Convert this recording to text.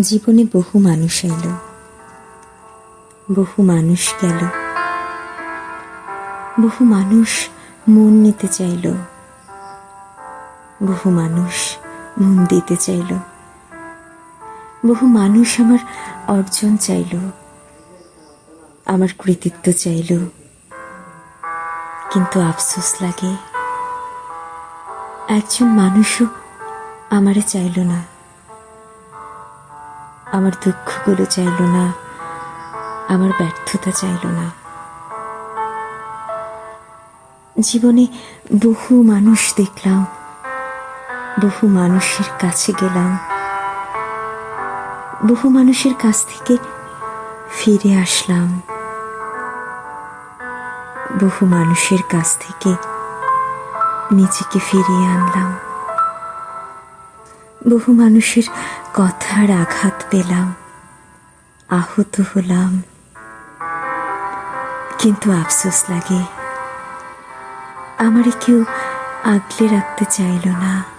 জীবনে বহু মানুষ এলো। বহু মানুষ গেল। বহু মানুষ মন নিতে চাইল। বহু মানুষ মন দিতে চাইল। বহু মানুষ আমার অর্জন চাইল। আমার কৃতিত্ব চাইল। কিন্তু আফসোস লাগে। একজন মানুষও আমারে চাইল না। আমার দুঃখগুলো চাইল না। আমার ব্যর্থতা চাইল না। জীবনে বহু মানুষ দেখলাম। বহু মানুষের কাছে গেলাম। বহু মানুষের কাছ থেকে ফিরে আসলাম। বহু মানুষের কাছ থেকে নিজেকে ফিরিয়ে আনলাম। বহু মানুষের কথার আঘাত পেলাম। আহত হলাম। কিন্তু আফসোস লাগে, আমারে কেউ আগলে রাখতে চাইল না।